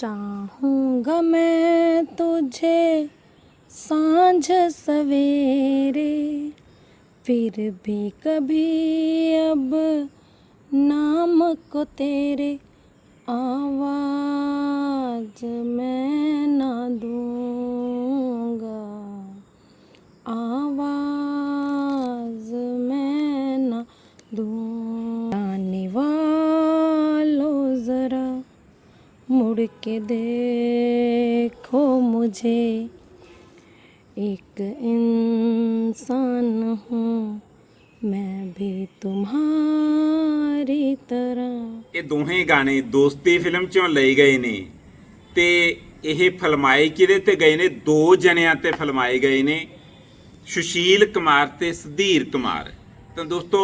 चाहूँगा मैं तुझे सांझ सवेरे फिर भी कभी अब नाम को तेरे आवाज मैं ना दूंगा आवाज मैं ना दूं मुड़ के देखो मुझे एक इंसान हूँ मैं भी तुम्हारी तरह ਇਹ ਦੋਹੇ ਗਾਣੇ ਦੋਸਤੀ ਫਿਲਮ ਚੋਂ ਲਏ ਗਏ ਨੇ ਤੇ ਇਹ ਫਿਲਮਾਏ ਕਿਹਦੇ ਤੇ ਗਏ ਨੇ ਦੋ ਜਣਿਆਂ ਤੇ ਫਿਲਮਾਏ ਗਏ ਨੇ ਸੁਸ਼ੀਲ ਕੁਮਾਰ ਤੇ ਸੁਧੀਰ ਕੁਮਾਰ ਤਾਂ ਦੋਸਤੋ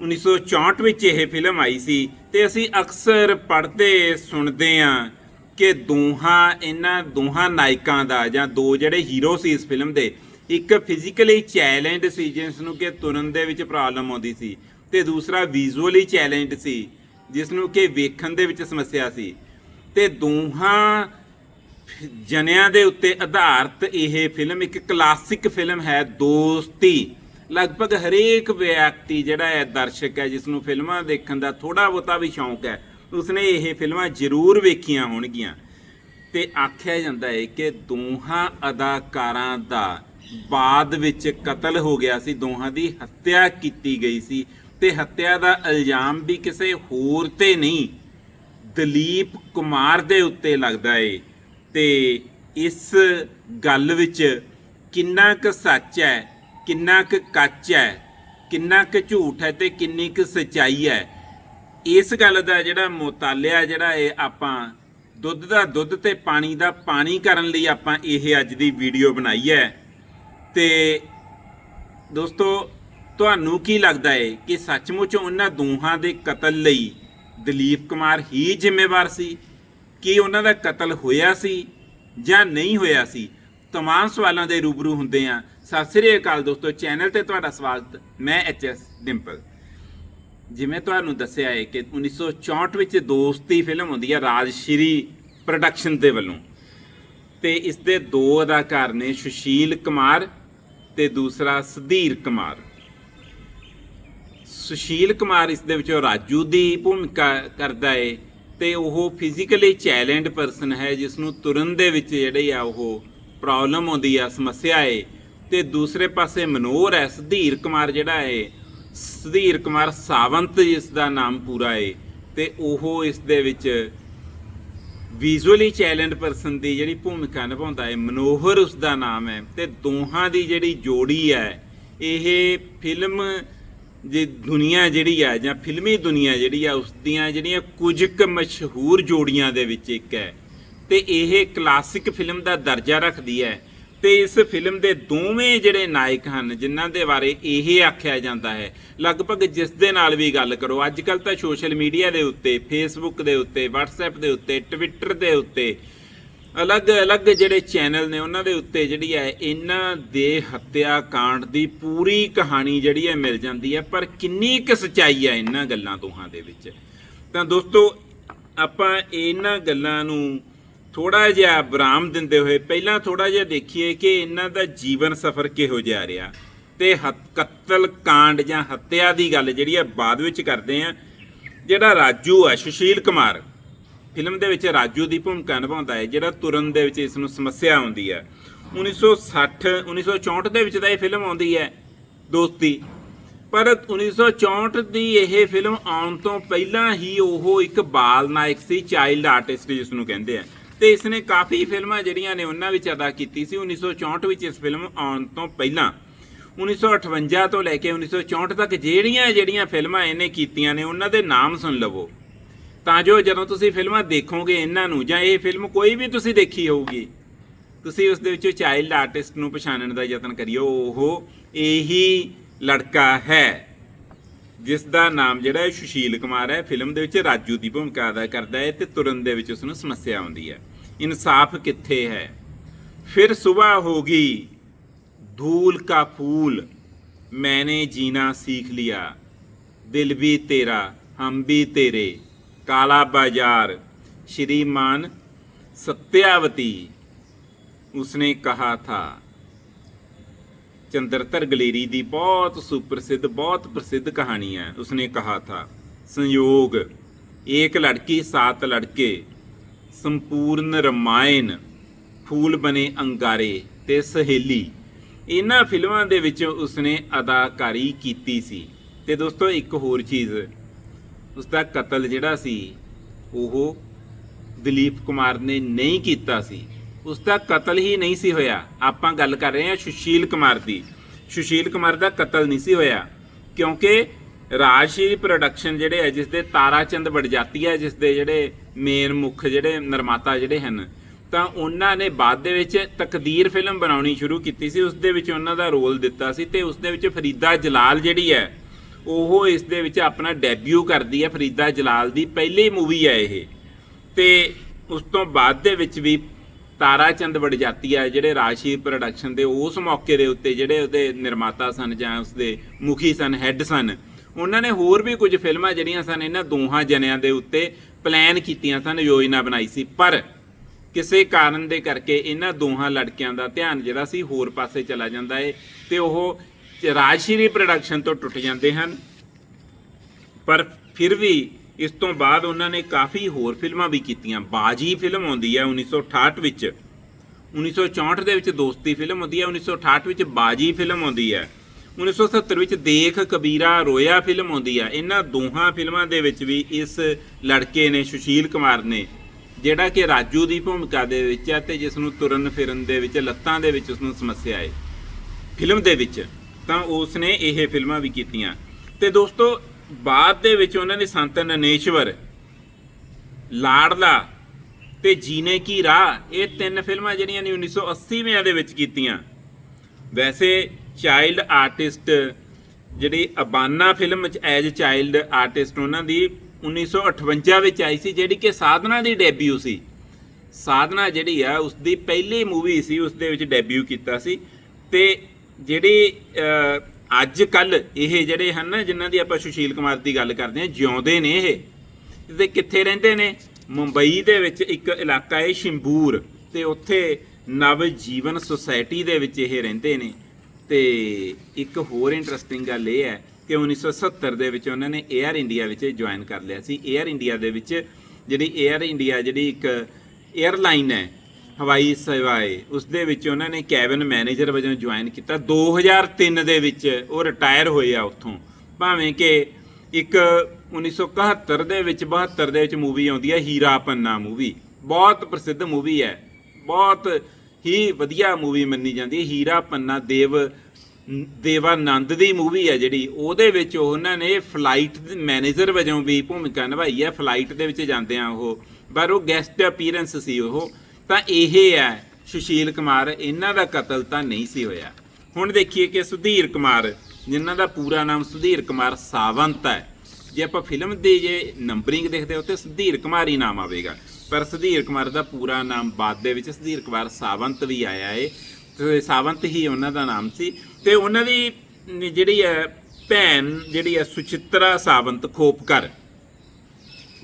1964 ਵਿੱਚ ਇਹ ਫਿਲਮ ਆਈ ਸੀ ਤੇ ਅਸੀਂ ਅਕਸਰ ਪੜ੍ਹਦੇ ਸੁਣਦੇ ਆਂ ਕਿ ਦੋਹਾਂ, ਇਹਨਾਂ ਦੋਹਾਂ ਨਾਇਕਾਂ ਦਾ ਜਾਂ ਦੋ ਜਿਹੜੇ ਹੀਰੋ ਸੀ ਇਸ ਫਿਲਮ ਦੇ, ਇੱਕ ਫਿਜ਼ੀਕਲੀ ਚੈਲੰਜ ਸੀ ਜਿਸ ਨੂੰ ਕਿ ਤੁਰਨ ਦੇ ਵਿੱਚ ਪ੍ਰੋਬਲਮ ਆਉਂਦੀ ਸੀ ਤੇ ਦੂਸਰਾ ਵਿਜ਼ੂਅਲੀ ਚੈਲੰਜ ਸੀ ਜਿਸ ਨੂੰ ਕਿ ਵੇਖਣ ਦੇ ਵਿੱਚ ਸਮੱਸਿਆ ਸੀ। ਤੇ ਦੋਹਾਂ ਜਨਿਆਂ ਦੇ ਉੱਤੇ ਆਧਾਰਿਤ ਇਹ ਫਿਲਮ ਇੱਕ ਕਲਾਸਿਕ ਫਿਲਮ ਹੈ, ਦੋਸਤੀ। ਲਗਭਗ ਹਰੇਕ ਵਿਅਕਤੀ ਜਿਹੜਾ ਹੈ ਦਰਸ਼ਕ ਹੈ ਜਿਸ ਨੂੰ ਫਿਲਮਾਂ ਦੇਖਣ ਦਾ ਥੋੜਾ ਬਹੁਤਾ ਵੀ ਸ਼ੌਂਕ ਹੈ, ਉਸਨੇ ਇਹ ਫਿਲਮਾਂ ਜ਼ਰੂਰ ਵੇਖੀਆਂ ਹੋਣਗੀਆਂ। ਤੇ ਆਖਿਆ ਜਾਂਦਾ ਹੈ ਕਿ ਦੋਹਾਂ ਅਦਾਕਾਰਾਂ ਦਾ ਬਾਅਦ ਵਿੱਚ ਕਤਲ ਹੋ ਗਿਆ ਸੀ, ਦੋਹਾਂ ਦੀ ਹੱਤਿਆ ਕੀਤੀ ਗਈ ਸੀ ਤੇ ਹੱਤਿਆ ਦਾ ਇਲਜ਼ਾਮ ਵੀ ਕਿਸੇ ਹੋਰ ਤੇ ਨਹੀਂ, ਦਲੀਪ ਕੁਮਾਰ ਦੇ ਉੱਤੇ ਲੱਗਦਾ ਏ। ਤੇ ਇਸ ਗੱਲ ਵਿੱਚ ਕਿੰਨਾ ਕੁ ਸੱਚ ਹੈ ਕਿੰਨਾ ਕੁ ਕੱਚ ਹੈ, ਕਿੰਨਾ ਕੁ ਝੂਠ ਹੈ ਤੇ ਕਿੰਨੀ ਕੁ ਸਚਾਈ ਹੈ। ਇਸ ਗੱਲ ਦਾ ਜਿਹੜਾ ਮੁਤਾਲਿਆ ਜਿਹੜਾ ਇਹ ਆਪਾਂ ਦੁੱਧ ਦਾ ਦੁੱਧ ਤੇ ਪਾਣੀ ਦਾ ਪਾਣੀ ਕਰਨ ਲਈ ਆਪਾਂ ਇਹ ਅੱਜ ਦੀ ਵੀਡੀਓ ਬਣਾਈ ਹੈ। ਤੇ ਦੋਸਤੋ, ਤੁਹਾਨੂੰ ਕੀ ਲੱਗਦਾ ਹੈ ਕਿ ਸੱਚਮੁੱਚ ਉਹਨਾਂ ਦੋਹਾਂ ਦੇ ਕਤਲ ਲਈ ਦਲੀਪ ਕੁਮਾਰ ਹੀ ਜ਼ਿੰਮੇਵਾਰ ਸੀ? ਕਿ ਉਹਨਾਂ ਦਾ ਕਤਲ ਹੋਇਆ ਸੀ ਜਾਂ ਨਹੀਂ ਹੋਇਆ ਸੀ? ਤਮਾਮ ਸਵਾਲਾਂ ਦੇ ਰੂਬਰੂ ਹੁੰਦੇ ਆ ਸਤਿ ਸ੍ਰੀ ਅਕਾਲ ਦੋਸਤੋ ਚੈਨਲ ਤੇ ਤੁਹਾਡਾ ਸਵਾਗਤ ਮੈਂ ਐਚਐਸ ਡਿੰਪਲ ਜਿਵੇਂ ਤੁਹਾਨੂੰ ਦੱਸਿਆ ਹੈ ਕਿ 1964 ਵਿੱਚ ਦੋਸਤੀ ਫਿਲਮ ਹੁੰਦੀ ਹੈ ਰਾਜਸ਼੍ਰੀ ਪ੍ਰੋਡਕਸ਼ਨ ਦੇ ਵੱਲੋਂ ਤੇ ਇਸ ਦੇ ਦੋ ਅਦਾਕਾਰ ਨੇ ਸੁਸ਼ੀਲ ਕੁਮਾਰ ਤੇ ਦੂਸਰਾ ਸੁਧੀਰ ਕੁਮਾਰ ਸੁਸ਼ੀਲ ਕੁਮਾਰ ਇਸ ਦੇ ਵਿੱਚੋਂ ਰਾਜੂ ਦੀ ਭੂਮਿਕਾ ਕਰਦਾ ਹੈ ਤੇ ਉਹ ਫਿਜ਼ੀਕਲੀ ਚੈਲੰਜ ਪਰਸਨ ਹੈ ਜਿਸ ਨੂੰ ਤੁਰਨ ਦੇ ਵਿੱਚ ਜਿਹੜੇ ਆ ਉਹ ਪ੍ਰੋਬਲਮ ਆਉਂਦੀ ਆ, ਸਮੱਸਿਆ ਏ। ਤੇ ਦੂਸਰੇ ਪਾਸੇ ਮਨੋਹਰ ਹੈ, ਸੁਧੀਰ ਕੁਮਾਰ ਜਿਹੜਾ ਹੈ ਸੁਧੀਰ ਕੁਮਾਰ ਸਾਵੰਤ ਜਿਸ ਦਾ ਨਾਮ ਪੂਰਾ ਏ। ਤੇ ਉਹ ਇਸ ਦੇ ਵਿੱਚ ਵਿਜ਼ੂਅਲੀ ਚੈਲੰਜ ਪਰਸਨ ਦੀ ਜਿਹੜੀ ਭੂਮਿਕਾ ਨਿਭਾਉਂਦਾ ਹੈ ਮਨੋਹਰ ਉਸ ਦਾ ਨਾਮ ਹੈ। ਤੇ ਦੋਹਾਂ ਦੀ ਜਿਹੜੀ ਜੋੜੀ ਹੈ, ਇਹ ਫਿਲਮ ਜੇ ਦੁਨੀਆ ਜਿਹੜੀ ਹੈ ਜਾਂ ਫਿਲਮੀ ਦੁਨੀਆ ਜਿਹੜੀ ਆ, ਉਸ ਦੀਆਂ ਜਿਹੜੀਆਂ ਕੁਝ ਕੁ ਮਸ਼ਹੂਰ ਜੋੜੀਆਂ ਦੇ ਵਿੱਚ ਇੱਕ ਹੈ। ਤੇ ਇਹ ਕਲਾਸਿਕ ਫਿਲਮ ਦਾ ਦਰਜਾ ਰੱਖਦੀ ਹੈ। ਤੇ ਇਸ ਫਿਲਮ ਦੇ ਦੋਵੇਂ ਜਿਹੜੇ ਨਾਇਕ ਹਨ, ਜਿਨ੍ਹਾਂ ਦੇ ਬਾਰੇ ਇਹ ਆਖਿਆ ਜਾਂਦਾ ਹੈ। ਲਗਭਗ ਜਿਸ ਦੇ ਨਾਲ ਵੀ ਗੱਲ ਕਰੋ ਅੱਜ ਕੱਲ ਤਾਂ ਸੋਸ਼ਲ ਮੀਡੀਆ ਦੇ ਉੱਤੇ ਫੇਸਬੁੱਕ ਦੇ ਉੱਤੇ, WhatsApp ਦੇ ਉੱਤੇ ਟਵਿੱਟਰ ਦੇ ਉੱਤੇ, ਅਲੱਗ-ਅਲੱਗ ਜਿਹੜੇ ਚੈਨਲ ਨੇ, ਉਹਨਾਂ ਦੇ ਉੱਤੇ ਜਿਹੜੀ ਹੈ, ਇਹਨਾਂ ਦੇ ਹੱਤਿਆ ਕਾਂਡ ਦੀ ਪੂਰੀ ਕਹਾਣੀ ਜਿਹੜੀ ਹੈ ਮਿਲ ਜਾਂਦੀ ਹੈ। ਪਰ ਕਿੰਨੀ ਕੁ ਸਚਾਈ ਹੈ ਇਹਨਾਂ ਗੱਲਾਂ ਦੋਹਾਂ ਦੇ ਵਿੱਚ? ਤਾਂ ਦੋਸਤੋ, ਆਪਾਂ ਇਹਨਾਂ ਗੱਲਾਂ ਨੂੰ ਥੋੜਾ ਜਿਹਾ ਬਰਾਮ ਦਿੰਦੇ ਹੋਏ ਪਹਿਲਾਂ ਥੋੜਾ ਜਿਹਾ ਦੇਖੀਏ ਕਿ ਇਹਨਾਂ ਦਾ ਜੀਵਨ ਸਫਰ ਕਿਹੋ ਜਿਹਾ ਰਿਹਾ। ਤੇ ਹੱਤ- ਕਤਲ ਕਾਂਡ ਜਾਂ ਹੱਤਿਆ ਦੀ ਗੱਲ ਜਿਹੜੀ ਹੈ ਬਾਅਦ ਵਿੱਚ ਕਰਦੇ ਆ। ਜਿਹੜਾ ਰਾਜੂ ਹੈ ਸੁਸ਼ੀਲ ਕੁਮਾਰ, ਫਿਲਮ ਦੇ ਵਿੱਚ ਰਾਜੂ ਦੀ ਭੂਮਿਕਾ ਨਿਭਾਉਂਦਾ ਹੈ, ਜਿਹੜਾ ਤੁਰਨ ਦੇ ਵਿੱਚ ਇਸ ਨੂੰ ਸਮੱਸਿਆ ਆਉਂਦੀ ਹੈ 1960 1964 ਦੇ ਵਿੱਚ ਤਾਂ ਇਹ ਫਿਲਮ ਆਉਂਦੀ ਹੈ, ਦੋਸਤੀ। ਪਰ 1964 ਦੀ ਇਹ ਫਿਲਮ ਆਉਣ ਤੋਂ ਪਹਿਲਾਂ ਹੀ ਉਹ ਇੱਕ ਬਾਲ ਨਾਇਕ ਸੀ, ਚਾਈਲਡ ਆਰਟਿਸਟ ਜਿਸ ਨੂੰ ਕਹਿੰਦੇ ਆ। ਤੇ ਇਸ ਨੇ ਕਾਫੀ ਫਿਲਮਾਂ ਜਿਹੜੀਆਂ ਨੇ ਉਹਨਾਂ ਵਿੱਚ ਅਦਾ ਕੀਤੀ ਸੀ। 1964 ਵਿੱਚ ਇਸ ਫਿਲਮ ਆਉਣ ਤੋਂ ਪਹਿਲਾਂ 1958 ਤੋਂ ਲੈ ਕੇ 1964 ਤੱਕ ਜਿਹੜੀਆਂ ਜਿਹੜੀਆਂ ਫਿਲਮਾਂ ਇਹਨੇ ਕੀਤੀਆਂ ਨੇ, ਉਹਨਾਂ ਦੇ ਨਾਮ ਸੁਣ ਲਵੋ। ਤਾਂ ਜੋ ਜਦੋਂ ਤੁਸੀਂ ਫਿਲਮਾਂ ਦੇਖੋਗੇ ਇਹਨਾਂ ਨੂੰ, ਜਾਂ ਇਹ ਫਿਲਮ ਕੋਈ ਵੀ ਤੁਸੀਂ ਦੇਖੀ ਹੋਊਗੀ, ਤੁਸੀਂ ਉਸ ਦੇ ਵਿੱਚੋਂ ਚਾਈਲਡ ਆਰਟਿਸਟ ਨੂੰ ਪਛਾਣਨ ਦਾ ਯਤਨ ਕਰਿਓ। ਉਹ ਇਹੀ ਲੜਕਾ ਹੈ, ਜਿਸ ਦਾ ਨਾਮ ਜਿਹੜਾ ਹੈ ਸੁਸ਼ੀਲ ਕੁਮਾਰ ਹੈ। ਫਿਲਮ ਦੇ ਵਿੱਚ ਰਾਜੂ ਦੀ ਭੂਮਿਕਾ ਅਦਾ ਕਰਦਾ ਹੈ ਤੇ ਤੁਰਨ ਦੇ ਵਿੱਚ ਉਸ ਨੂੰ ਸਮੱਸਿਆ ਆਉਂਦੀ ਹੈ। ਇਨਸਾਫ ਕਿੱਥੇ ਹੈ ਫਿਰ ਸਵੇਰ ਹੋਗੀ धूल का फूल मैंने जीना सीख लिया दिल भी तेरा हम भी तेरे काला बाजार श्रीमान सत्यावती उसने कहा था चंद्रतर गलेरी ਦੀ ਬਹੁਤ ਸੁਪ੍ਰਸਿੱਧ ਬਹੁਤ ਪ੍ਰਸਿੱਧ ਕਹਾਣੀ ਹੈ ਉਸਨੇ ਕਹਾ था संयोग एक लड़की सात लड़के ਸੰਪੂਰਨ ਰਮਾਇਣ, ਫੂਲ ਬਨੇ ਅੰਗਾਰੇ ਤੇ ਸਹੇਲੀ। ਇਹਨਾਂ ਫਿਲਮਾਂ ਦੇ ਵਿੱਚ ਉਸਨੇ ਅਦਾਕਾਰੀ ਕੀਤੀ ਸੀ। ਤੇ ਦੋਸਤੋ, ਇੱਕ ਹੋਰ ਚੀਜ਼ ਉਸ ਦਾ ਕਤਲ ਜਿਹੜਾ ਸੀ, ਉਹ ਦਲੀਪ ਕੁਮਾਰ ਨੇ ਨਹੀਂ ਕੀਤਾ ਸੀ। ਉਸ ਦਾ ਕਤਲ ਹੀ ਨਹੀਂ ਸੀ ਹੋਇਆ। ਆਪਾਂ ਗੱਲ ਕਰ ਰਹੇ ਹਾਂ ਸੁਸ਼ੀਲ ਕੁਮਾਰ ਦੀ। ਸੁਸ਼ੀਲ ਕੁਮਾਰ ਦਾ ਕਤਲ ਨਹੀਂ ਸੀ ਹੋਇਆ, ਕਿਉਂਕਿ ਰਾਜਸ਼ੀ ਪ੍ਰੋਡਕਸ਼ਨ ਜਿਹੜੇ ਹੈ, ਜਿਸ ਦੇ ਤਾਰਾਚੰਦ ਵਡਜਾਤੀਆ ਜਿਸ ਦੇ ਜਿਹੜੇ ਮੇਨ ਮੁੱਖ ਜਿਹੜੇ ਨਿਰਮਾਤਾ ਜਿਹੜੇ ਹਨ, ਤਾਂ ਉਹਨਾਂ ਨੇ ਬਾਅਦ ਦੇ ਵਿੱਚ ਤਕਦੀਰ ਫਿਲਮ ਬਣਾਉਣੀ ਸ਼ੁਰੂ ਕੀਤੀ ਸੀ। ਉਸ ਦੇ ਵਿੱਚ ਉਹਨਾਂ ਦਾ ਰੋਲ ਦਿੱਤਾ ਸੀ ਤੇ ਉਸ ਦੇ ਵਿੱਚ ਫਰੀਦਾ ਜਲਾਲ ਜਿਹੜੀ ਹੈ, ਉਹ ਇਸ ਦੇ ਵਿੱਚ ਆਪਣਾ ਡੈਬਿਊ ਕਰਦੀ ਹੈ। ਫਰੀਦਾ ਜਲਾਲ ਦੀ ਪਹਿਲੀ ਮੂਵੀ ਹੈ ਇਹ। ਤੇ ਉਸ ਤੋਂ ਬਾਅਦ ਦੇ ਵਿੱਚ ਵੀ ਤਾਰਾਚੰਦ ਵਡਜਾਤੀਆ ਜਿਹੜੇ ਰਾਸ਼ੀ ਪ੍ਰੋਡਕਸ਼ਨ ਦੇ ਉਸ ਮੌਕੇ ਦੇ ਉੱਤੇ ਜਿਹੜੇ ਉਹਦੇ ਨਿਰਮਾਤਾ ਸਨ ਜਾਂ ਉਸਦੇ ਮੁਖੀ ਸਨ ਹੈੱਡ ਸਨ ਉਹਨਾਂ ਨੇ ਹੋਰ ਵੀ ਕੁਝ ਫਿਲਮਾਂ ਜਿਹੜੀਆਂ ਸਨ, ਇਹਨਾਂ ਦੋਹਾਂ ਜਣਿਆਂ ਦੇ ਉੱਤੇ ਪਲਾਨ ਕੀਤੀਆਂ ਸਨ, ਯੋਜਨਾ ਬਣਾਈ ਸੀ। ਪਰ ਕਿਸੇ ਕਾਰਨ ਦੇ ਕਰਕੇ ਇਹਨਾਂ ਦੋਹਾਂ ਲੜਕਿਆਂ ਦਾ ਧਿਆਨ ਜਿਹੜਾ ਸੀ ਹੋਰ ਪਾਸੇ ਚਲਾ ਜਾਂਦਾ ਏ ਤੇ ਉਹ ਰਾਜਸ਼ੀਰੀ ਪ੍ਰੋਡਕਸ਼ਨ ਤੋਂ ਟੁੱਟ ਜਾਂਦੇ ਹਨ। ਪਰ ਫਿਰ ਵੀ ਇਸ ਤੋਂ ਬਾਅਦ ਉਹਨਾਂ ਨੇ ਕਾਫੀ ਹੋਰ ਫਿਲਮਾਂ ਵੀ ਕੀਤੀਆਂ। ਬਾਜੀ ਫਿਲਮ ਆਉਂਦੀ ਹੈ 1968 ਵਿੱਚ 1964 ਦੇ ਵਿੱਚ ਦੋਸਤੀ ਫਿਲਮ ਆਉਂਦੀ ਹੈ 1968 ਵਿੱਚ ਬਾਜੀ ਫਿਲਮ ਆਉਂਦੀ ਹੈ 1970 ਵਿੱਚ ਦੇਖ ਕਬੀਰਾ ਰੋਇਆ ਫਿਲਮ ਆਉਂਦੀ ਆ। ਇਹਨਾਂ ਦੋਹਾਂ ਫਿਲਮਾਂ ਦੇ ਵਿੱਚ ਵੀ ਇਸ ਲੜਕੇ ਨੇ ਸੁਸ਼ੀਲ ਕੁਮਾਰ ਨੇ, ਜਿਹੜਾ ਕਿ ਰਾਜੂ ਦੀ ਭੂਮਿਕਾ ਦੇ ਵਿੱਚ ਆ ਤੇ ਜਿਸ ਨੂੰ ਤੁਰਨ ਫਿਰਨ ਦੇ ਵਿੱਚ, ਲੱਤਾਂ ਦੇ ਵਿੱਚ ਉਸ ਨੂੰ ਸਮੱਸਿਆ ਹੈ ਫਿਲਮ ਦੇ ਵਿੱਚ ਤਾਂ ਉਸ ਨੇ ਇਹ ਫਿਲਮਾਂ ਵੀ ਕੀਤੀਆਂ। ਤੇ ਦੋਸਤੋ, ਬਾਅਦ ਦੇ ਵਿੱਚ ਉਹਨਾਂ ਨੇ ਸੰਤ ਨਨੇਸ਼ਵਰ ਲਾੜਲਾ ਤੇ ਜੀਨੇ ਕੀ ਰਾਹ, ਇਹ ਤਿੰਨ ਫਿਲਮਾਂ ਜਿਹੜੀਆਂ ਨੇ 1980ਵਿਆਂ ਦੇ ਵਿੱਚ ਕੀਤੀਆਂ। ਵੈਸੇ ਚਾਈਲਡ ਆਰਟਿਸਟ ਜਿਹੜੀ ਅਬਾਨਾ ਫਿਲਮ ਚ ਐਜ਼ ਚਾਈਲਡ ਆਰਟਿਸਟ ਉਹਨਾਂ ਦੀ 1958 ਵਿੱਚ ਆਈ ਸੀ, ਜਿਹੜੀ ਕਿ ਸਾਧਨਾ ਦੀ ਡੈਬਿਊ ਸੀ। ਸਾਧਨਾ ਜਿਹੜੀ ਆ ਉਸ ਦੀ ਪਹਿਲੀ ਮੂਵੀ ਸੀ ਉਸ ਦੇ ਵਿੱਚ ਡੈਬਿਊ ਕੀਤਾ ਸੀ। ਤੇ ਜਿਹੜੀ ਅੱਜ ਕੱਲ ਇਹ ਜਿਹੜੇ ਹਨ ਨਾ, ਜਿਨ੍ਹਾਂ ਦੀ ਆਪਾਂ ਸੁਸ਼ੀਲ ਕੁਮਾਰ ਦੀ ਗੱਲ ਕਰਦੇ ਹਾਂ, ਜਿਉਂਦੇ ਨੇ ਇਹ। ਤੇ ਕਿੱਥੇ ਰਹਿੰਦੇ ਨੇ? ਮੁੰਬਈ ਦੇ ਵਿੱਚ ਇੱਕ ਇਲਾਕਾ ਹੈ, ਸ਼ਿੰਬੂਰ। ਤੇ ਉੱਥੇ ਨਵ ਜੀਵਨ ਸੁਸਾਇਟੀ ਦੇ ਵਿੱਚ ਇਹ ਰਹਿੰਦੇ ਨੇ। ਤੇ ਇੱਕ ਹੋਰ ਇੰਟਰਸਟਿੰਗ ਗੱਲ ਇਹ ਹੈ ਕਿ 1970 ਦੇ ਵਿੱਚ ਉਹਨਾਂ ਨੇ 에ਅਰ ਇੰਡੀਆ ਵਿੱਚ ਜੁਆਇਨ ਕਰ ਲਿਆ ਸੀ। 에ਅਰ ਇੰਡੀਆ ਦੇ ਵਿੱਚ ਜਿਹੜੀ 에ਅਰ ਇੰਡੀਆ ਜਿਹੜੀ ਇੱਕ 에ਅਰਲਾਈਨ ਹੈ, ਹਵਾਈ ਸੇਵਾਏ ਉਸ ਦੇ ਵਿੱਚ ਉਹਨਾਂ ਨੇ ਕੈਬਨ ਮੈਨੇਜਰ ਵਜੋਂ ਜੁਆਇਨ ਕੀਤਾ। 2003 ਦੇ ਵਿੱਚ ਉਹ ਰਿਟਾਇਰ ਹੋਏ ਆ ਉੱਥੋਂ। ਭਾਵੇਂ ਕਿ ਇੱਕ 1971 ਦੇ ਵਿੱਚ 72 ਦੇ ਵਿੱਚ ਮੂਵੀ ਆਉਂਦੀ ਹੈ ਹੀਰਾ ਪੰਨਾ ਮੂਵੀ ਬਹੁਤ ਪ੍ਰਸਿੱਧ ਮੂਵੀ ਹੈ। ਬਹੁਤ ਹੀ ਵਧੀਆ ਮੂਵੀ ਮੰਨੀ ਜਾਂਦੀ ਹੈ। ਹੀਰਾ ਪੰਨਾ ਦੇਵ, ਦੇਵਾਨੰਦ ਦੀ ਮੂਵੀ ਹੈ ਜਿਹੜੀ। ਉਹਦੇ ਵਿੱਚ ਉਹਨਾਂ ਨੇ ਫਲਾਈਟ ਮੈਨੇਜਰ ਵਜੋਂ ਵੀ ਭੂਮਿਕਾ ਨਿਭਾਈ ਹੈ। ਫਲਾਈਟ ਦੇ ਵਿੱਚ ਜਾਂਦੇ ਆ ਉਹ। ਪਰ ਉਹ ਗੈਸਟ ਅਪੀਅਰੈਂਸ ਸੀ ਉਹ। ਤਾਂ ਇਹ ਹੈ ਸੁਸ਼ੀਲ ਕੁਮਾਰ। ਇਹਨਾਂ ਦਾ ਕਤਲ ਤਾਂ ਨਹੀਂ ਸੀ ਹੋਇਆ। ਹੁਣ ਦੇਖੀਏ ਕਿ ਸੁਧੀਰ ਕੁਮਾਰ, ਜਿਨ੍ਹਾਂ ਦਾ ਪੂਰਾ ਨਾਮ ਸੁਧੀਰ ਕੁਮਾਰ ਸਾਵੰਤ ਹੈ। ਜੇ ਆਪਾਂ ਫਿਲਮ ਦੀ ਜੇ ਨੰਬਰਿੰਗ ਦੇਖਦੇ ਹਾਂ ਉੱਤੇ ਸੁਧੀਰ ਕੁਮਾਰ ਹੀ ਨਾਮ ਆਵੇਗਾ। ਪਰ ਸੁਧੀਰ ਕੁਮਾਰ ਦਾ ਪੂਰਾ ਨਾਮ ਬਾਅਦ ਦੇ ਵਿੱਚ ਸੁਧੀਰ ਕੁਮਾਰ ਸਾਵੰਤ ਵੀ ਆਇਆ ਏ। ਤੇ ਸਾਵੰਤ ਹੀ ਉਹਨਾਂ ਦਾ ਨਾਮ ਸੀ। ਤੇ ਉਹਨਾਂ ਦੀ ਜਿਹੜੀ ਹੈ ਭੈਣ, ਜਿਹੜੀ ਹੈ ਸੁਚਿਤਰਾ ਸਾਵੰਤ ਖੋਪਕਰ,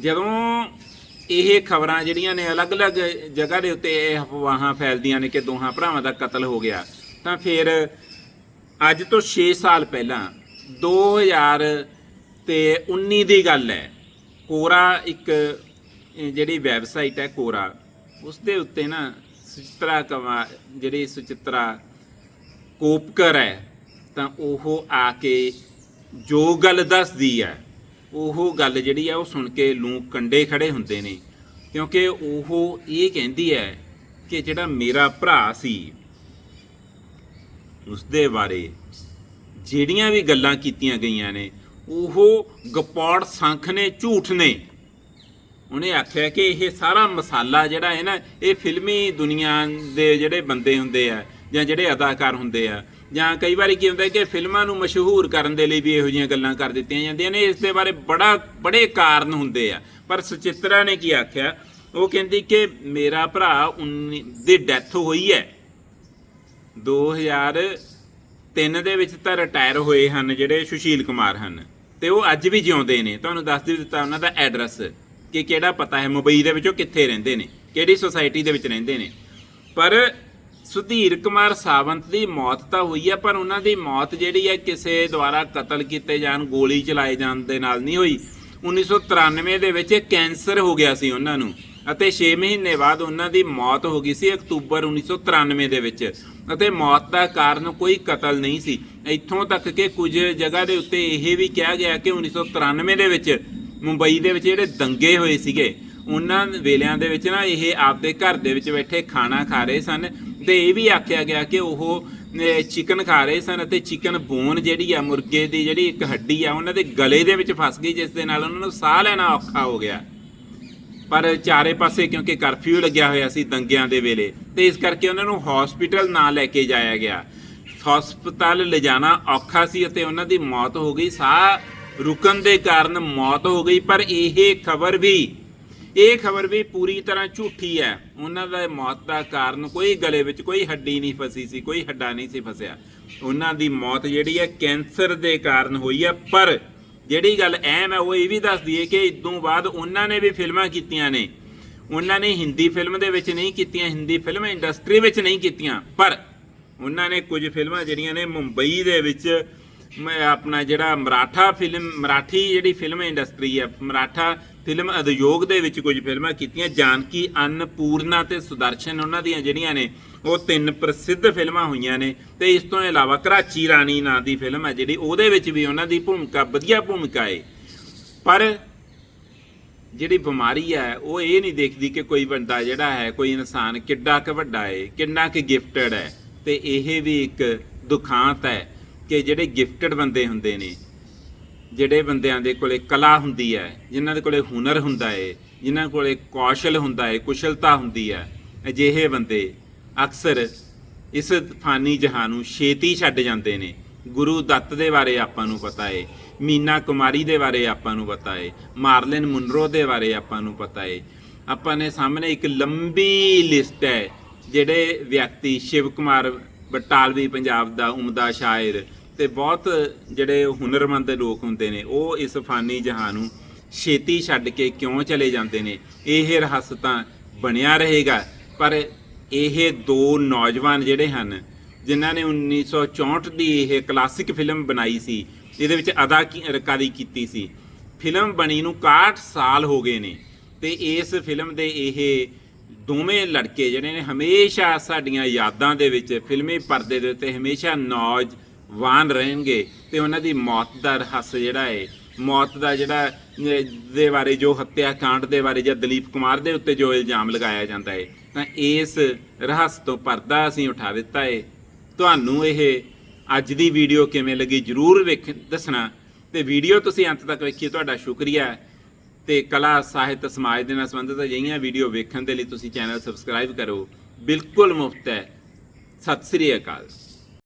ਜਦੋਂ ਇਹ ਖਬਰਾਂ ਜਿਹੜੀਆਂ ਨੇ ਅਲੱਗ-ਅਲੱਗ ਜਗ੍ਹਾ ਦੇ ਉੱਤੇ ਇਹ ਅਫਵਾਹਾਂ ਫੈਲਦੀਆਂ ਨੇ ਕਿ ਦੋਹਾਂ ਭਰਾਵਾਂ ਦਾ ਕਤਲ ਹੋ ਗਿਆ, ਤਾਂ ਫਿਰ ਅੱਜ ਤੋਂ 6 ਸਾਲ ਪਹਿਲਾਂ 2000 ਤੇ 19 ਦੀ ਗੱਲ ਹੈ, ਕੋਰਾ ਇੱਕ ਜਿਹੜੀ ਵੈਬਸਾਈਟ ਹੈ ਕੋਰਾ ਉਸ ਦੇ ਉੱਤੇ ਨਾ ਸੁਚਿਤਰਾ ਕਮਾ, ਜਿਹੜੀ ਸੁਚਿਤਰਾ ਕੋਪਕਰ ਹੈ, ਤਾਂ ਉਹ ਆ ਕੇ ਜੋ ਗੱਲ ਦੱਸਦੀ ਹੈ, ਉਹ ਗੱਲ ਜਿਹੜੀ ਆ ਉਹ ਸੁਣ ਕੇ ਲੋਕ ਕੰਡੇ ਖੜੇ ਹੁੰਦੇ ਨੇ। ਕਿਉਂਕਿ ਉਹ ਇਹ ਕਹਿੰਦੀ ਹੈ ਕਿ ਜਿਹੜਾ ਮੇਰਾ ਭਰਾ ਸੀ ਉਸ ਦੇ ਬਾਰੇ ਜਿਹੜੀਆਂ ਵੀ ਗੱਲਾਂ ਕੀਤੀਆਂ ਗਈਆਂ ਨੇ, ਉਹ ਗਪੌੜ ਸੰਖ ਨੇ, ਝੂਠ ਨੇ। ਉਹਨੇ ਆਖਿਆ ਕਿ ਇਹ ਸਾਰਾ ਮਸਾਲਾ ਜਿਹੜਾ ਹੈ ਨਾ, ਇਹ ਫਿਲਮੀ ਦੁਨੀਆ ਦੇ ਜਿਹੜੇ ਬੰਦੇ ਹੁੰਦੇ ਆ, ਜਾਂ ਜਿਹੜੇ ਅਦਾਕਾਰ ਹੁੰਦੇ ਆ, ਜਾਂ ਕਈ ਵਾਰੀ ਕੀ ਹੁੰਦਾ ਕਿ ਫਿਲਮਾਂ ਨੂੰ ਮਸ਼ਹੂਰ ਕਰਨ ਦੇ ਲਈ ਵੀ ਇਹੋ ਜਿਹੀਆਂ ਗੱਲਾਂ ਕਰ ਦਿੱਤੀਆਂ ਜਾਂਦੀਆਂ ਨੇ, ਇਸ ਦੇ ਬਾਰੇ ਬੜਾ, ਬੜੇ ਕਾਰਨ ਹੁੰਦੇ ਆ। ਪਰ ਸੁਚਿਤਰਾ ਨੇ ਕੀ ਆਖਿਆ? ਉਹ ਕਹਿੰਦੀ ਕਿ ਮੇਰਾ ਭਰਾ 19 ਦੀ ਡੈਥ ਹੋਈ ਹੈ। 2003 ਦੇ ਵਿੱਚ ਤਾਂ ਰਿਟਾਇਰ ਹੋਏ ਹਨ ਜਿਹੜੇ ਸੁਸ਼ੀਲ ਕੁਮਾਰ ਹਨ, ਤੇ ਉਹ ਅੱਜ ਵੀ ਜਿਉਂਦੇ ਨੇ। ਤੁਹਾਨੂੰ ਦੱਸ ਦਿੱਤਾ ਉਹਨਾਂ ਦਾ ਐਡਰੈਸ। ਕਿ ਕਿਹੜਾ ਪਤਾ ਹੈ, ਮੁੰਬਈ ਦੇ ਵਿੱਚੋਂ ਕਿੱਥੇ ਰਹਿੰਦੇ ਨੇ, ਕਿਹੜੀ ਸੁਸਾਇਟੀ ਦੇ ਵਿੱਚ ਰਹਿੰਦੇ ਨੇ। ਪਰ ਸੁਧੀਰ ਕੁਮਾਰ ਸਾਵੰਤ ਦੀ ਮੌਤ ਤਾਂ ਹੋਈ ਹੈ ਪਰ ਉਹਨਾਂ ਦੀ ਮੌਤ ਜਿਹੜੀ ਹੈ ਕਿਸੇ ਦੁਆਰਾ ਕਤਲ ਕੀਤੇ ਜਾਣ, ਗੋਲੀ ਚਲਾਏ ਜਾਣ ਦੇ ਨਾਲ ਨਹੀਂ ਹੋਈ। 1993 ਦੇ ਵਿੱਚ ਕੈਂਸਰ ਹੋ ਗਿਆ ਸੀ ਉਹਨਾਂ ਨੂੰ, ਅਤੇ 6 ਮਹੀਨੇ ਬਾਅਦ ਉਹਨਾਂ ਦੀ ਮੌਤ ਹੋ ਗਈ ਸੀ ਅਕਤੂਬਰ 1993 ਦੇ ਵਿੱਚ। ਅਤੇ ਮੌਤ ਦਾ ਕਾਰਨ ਕੋਈ ਕਤਲ ਨਹੀਂ ਸੀ। ਇੱਥੋਂ ਤੱਕ ਕਿ ਕੁਝ ਜਗ੍ਹਾ ਦੇ ਉੱਤੇ ਇਹ ਵੀ ਕਿਹਾ ਗਿਆ ਕਿ 1993 ਦੇ ਵਿੱਚ ਮੁੰਬਈ ਦੇ ਵਿੱਚ ਜਿਹੜੇ ਦੰਗੇ ਹੋਏ ਸੀਗੇ, ਉਹਨਾਂ ਵੇਲਿਆਂ ਦੇ ਵਿੱਚ ਨਾ ਇਹ ਆਪਦੇ ਘਰ ਦੇ ਵਿੱਚ ਬੈਠੇ ਖਾਣਾ ਖਾ ਰਹੇ ਸਨ ਤੇ ਇਹ ਵੀ ਆਖਿਆ ਗਿਆ ਕਿ ਉਹ ਚਿਕਨ ਖਾ ਰਹੇ ਸਨ ਅਤੇ ਚਿਕਨ ਬੋਨ ਜਿਹੜੀ ਆ, ਮੁਰਗੇ ਦੀ ਜਿਹੜੀ ਇੱਕ ਹੱਡੀ ਆ, ਉਹਨਾਂ ਦੇ ਗਲੇ ਦੇ ਵਿੱਚ ਫਸ ਗਈ, ਜਿਸ ਦੇ ਨਾਲ ਉਹਨਾਂ ਨੂੰ ਸਾਹ ਲੈਣਾ ਔਖਾ ਹੋ ਗਿਆ। ਪਰ ਚਾਰੇ ਪਾਸੇ ਕਿਉਂਕਿ ਕਰਫਿਊ ਲੱਗਿਆ ਹੋਇਆ ਸੀ ਦੰਗਿਆਂ ਦੇ ਵੇਲੇ, ਤੇ ਇਸ ਕਰਕੇ ਉਹਨਾਂ ਨੂੰ ਹਸਪੀਟਲ ਨਾ ਲੈ ਕੇ ਜਾਇਆ ਗਿਆ। ਹਸਪਤਾਲ ਲਿਜਾਣਾ ਔਖਾ ਸੀ ਅਤੇ ਉਹਨਾਂ ਦੀ ਮੌਤ ਹੋ ਗਈ, ਸਾਹ ਰੁਕਣ ਦੇ ਕਾਰਨ ਮੌਤ ਹੋ ਗਈ, ਪਰ ਇਹ ਖਬਰ ਵੀ, ਇਹ ਖਬਰ ਵੀ ਪੂਰੀ ਤਰ੍ਹਾਂ ਝੂਠੀ ਹੈ। ਉਹਨਾਂ ਦਾ ਮੌਤ ਦਾ ਕਾਰਨ ਕੋਈ ਗਲੇ ਵਿੱਚ ਕੋਈ ਹੱਡੀ ਨਹੀਂ ਫਸੀ ਸੀ, ਕੋਈ ਹੱਡਾ ਨਹੀਂ ਸੀ ਫਸਿਆ। ਉਹਨਾਂ ਦੀ ਮੌਤ ਜਿਹੜੀ ਹੈ ਕੈਂਸਰ ਦੇ ਕਾਰਨ ਹੋਈ ਹੈ, ਪਰ ਜਿਹੜੀ ਗੱਲ ਐਮ ਹੈ ਉਹ ਇਹ ਵੀ ਦੱਸ ਦਈਏ ਕਿ ਇਦੋਂ ਬਾਅਦ ਉਹਨਾਂ ਨੇ ਵੀ ਫਿਲਮਾਂ ਕੀਤੀਆਂ ਨੇ। ਉਹਨਾਂ ਨੇ ਹਿੰਦੀ ਫਿਲਮ ਦੇ ਵਿੱਚ ਨਹੀਂ ਕੀਤੀਆਂ, ਹਿੰਦੀ ਫਿਲਮ ਇੰਡਸਟਰੀ ਵਿੱਚ ਨਹੀਂ ਕੀਤੀਆਂ, ਪਰ ਉਹਨਾਂ ਨੇ ਕੁਝ ਫਿਲਮਾਂ ਜਿਹੜੀਆਂ ਨੇ ਮੁੰਬਈ ਦੇ ਵਿੱਚ ਮ- ਆਪਣਾ ਜਿਹੜਾ ਮਰਾਠਾ ਫਿਲਮ ਮਰਾਠੀ ਜਿਹੜੀ ਫਿਲਮ ਇੰਡਸਟਰੀ ਹੈ, ਮਰਾਠਾ ਫਿਲਮ ਉਦਯੋਗ ਦੇ ਵਿੱਚ ਕੁਝ ਫਿਲਮਾਂ ਕੀਤੀਆਂ। ਜਾਨਕੀ ਅੰਨਪੂਰਨਾ ਤੇ ਸੁਦਰਸ਼ਨ, ਉਹਨਾਂ ਦੀਆਂ ਜਿਹੜੀਆਂ ਨੇ, ਉਹ ਤਿੰਨ ਪ੍ਰਸਿੱਧ ਫਿਲਮਾਂ ਹੋਈਆਂ ਨੇ। ਤੇ ਇਸ ਤੋਂ ਇਲਾਵਾ ਕਰਾਚੀ ਰਾਣੀ ਨਾਂ ਦੀ ਫਿਲਮ ਹੈ ਜਿਹੜੀ, ਉਹਦੇ ਵਿੱਚ ਵੀ ਉਹਨਾਂ ਦੀ ਭੂਮਿਕਾ, ਵਧੀਆ ਭੂਮਿਕਾ ਹੈ। ਪਰ ਜਿਹੜੀ ਬਿਮਾਰੀ ਹੈ, ਉਹ ਇਹ ਨਹੀਂ ਦੇਖਦੀ ਕਿ ਕੋਈ ਬੰਦਾ ਜਿਹੜਾ ਹੈ, ਕੋਈ ਇਨਸਾਨ ਕਿੱਡਾ ਕੁ ਵੱਡਾ ਹੈ, ਕਿੰਨਾ ਕੁ ਗਿਫਟਡ ਹੈ। ਤੇ ਇਹ ਵੀ ਇੱਕ ਦੁਖਾਂਤ ਹੈ। ਕਿ ਜਿਹੜੇ ਗਿਫਟਡ ਬੰਦੇ ਹੁੰਦੇ ਨੇ, ਜਿਹੜੇ ਬੰਦਿਆਂ ਦੇ ਕੋਲੇ ਕਲਾ ਹੁੰਦੀ ਹੈ, ਜਿਨ੍ਹਾਂ ਦੇ ਕੋਲੇ ਹੁਨਰ ਹੁੰਦਾ ਹੈ ਜਿਨ੍ਹਾਂ ਕੋਲੇ ਕੌਸ਼ਲ ਹੁੰਦਾ ਹੈ ਕੁਸ਼ਲਤਾ ਹੁੰਦੀ ਹੈ, ਅਜਿਹੇ ਬੰਦੇ ਅਕਸਰ ਇਸ ਫਾਨੀ ਜਹਾਨ ਨੂੰ ਛੇਤੀ ਛੱਡ ਜਾਂਦੇ ਨੇ। ਗੁਰੂ ਦੱਤ ਦੇ ਬਾਰੇ ਆਪਾਂ ਨੂੰ ਪਤਾ ਹੈ ਮੀਨਾ ਕੁਮਾਰੀ ਦੇ ਬਾਰੇ ਆਪਾਂ ਨੂੰ ਪਤਾ ਹੈ ਮਾਰਲਿਨ ਮੁਨਰੋ ਦੇ ਬਾਰੇ ਆਪਾਂ ਨੂੰ ਪਤਾ ਹੈ ਆਪਾਂ ਨੇ ਸਾਹਮਣੇ ਇੱਕ ਲੰਬੀ ਲਿਸਟ ਹੈ, ਜਿਹੜੇ ਵਿਅਕਤੀ ਸ਼ਿਵ ਕੁਮਾਰ ਬਟਾਲਵੀ ਪੰਜਾਬ ਦਾ ਉਮਦਾ ਸ਼ਾਇਰ ਤੇ ਬਹੁਤ ਜਿਹੜੇ ਹੁਨਰਮੰਦ ਲੋਕ ਹੁੰਦੇ ਨੇ, ਉਹ ਇਸ ਫਾਨੀ ਜਹਾਨ ਨੂੰ ਛੇਤੀ ਛੱਡ ਕੇ ਕਿਉਂ ਚਲੇ ਜਾਂਦੇ ਨੇ? ਇਹ ਰਹੱਸ ਤਾਂ ਬਣਿਆ ਰਹੇਗਾ, ਪਰ ਇਹ ਦੋ ਨੌਜਵਾਨ ਜਿਹੜੇ ਹਨ, ਜਿਨ੍ਹਾਂ ਨੇ 1964 ਦੀ ਇਹ ਕਲਾਸਿਕ ਫਿਲਮ ਬਣਾਈ ਸੀ ਜਿਹਦੇ ਵਿੱਚ ਅਦਾਕਾਰੀ ਕੀਤੀ ਸੀ। ਫਿਲਮ ਬਣੀ ਨੂੰ 61 ਸਾਲ ਹੋ ਗਏ ਨੇ ਤੇ ਇਸ ਫਿਲਮ ਦੇ ਇਹ ਦੋਵੇਂ ਲੜਕੇ ਜਿਹੜੇ ਨੇ ਹਮੇਸ਼ਾ ਸਾਡੀਆਂ ਯਾਦਾਂ ਦੇ ਵਿੱਚ, ਫਿਲਮੀ ਪਰਦੇ ਦੇ ਉੱਤੇ ਹਮੇਸ਼ਾ ਨੌਜਵਾਨ ਰਹਿਣਗੇ ਤੇ ਉਹਨਾਂ ਦੀ ਮੌਤ ਦਾ ਰਹੱਸ ਜਿਹੜਾ ਹੈ ਮੌਤ ਦਾ ਜਿਹੜਾ ਦੇ ਬਾਰੇ ਜੋ ਹੱਤਿਆ ਕਾਂਡ ਦੇ ਬਾਰੇ ਜਾਂ ਦਲੀਪ ਕੁਮਾਰ ਦੇ ਉੱਤੇ ਜੋ ਇਲਜ਼ਾਮ ਲਗਾਇਆ ਜਾਂਦਾ ਹੈ ਤਾਂ ਇਸ ਰਹੱਸ ਤੋਂ ਪਰਦਾ ਅਸੀਂ ਉਠਾ ਦਿੱਤਾ ਹੈ ਤੁਹਾਨੂੰ ਇਹ ਅੱਜ ਦੀ ਵੀਡੀਓ ਕਿਵੇਂ ਲੱਗੀ ਜਰੂਰ ਵੇਖ, ਦੱਸਣਾ। ਤੇ ਵੀਡੀਓ ਤੁਸੀਂ ਅੰਤ ਤੱਕ ਵੇਖੀ ਤੁਹਾਡਾ ਸ਼ੁਕਰੀਆ। ਤੇ ਕਲਾ, ਸਾਹਿਤ, ਸਮਾਜ ਦੇ ਨਾਲ ਸੰਬੰਧਿਤ ਅਜਿਹੀਆਂ ਵੀਡੀਓ ਵੇਖਣ ਦੇ ਲਈ ਤੁਸੀਂ ਚੈਨਲ ਸਬਸਕ੍ਰਾਈਬ ਕਰੋ। ਬਿਲਕੁਲ ਮੁਫਤ ਹੈ। ਸਤਿ ਸ੍ਰੀ ਅਕਾਲ।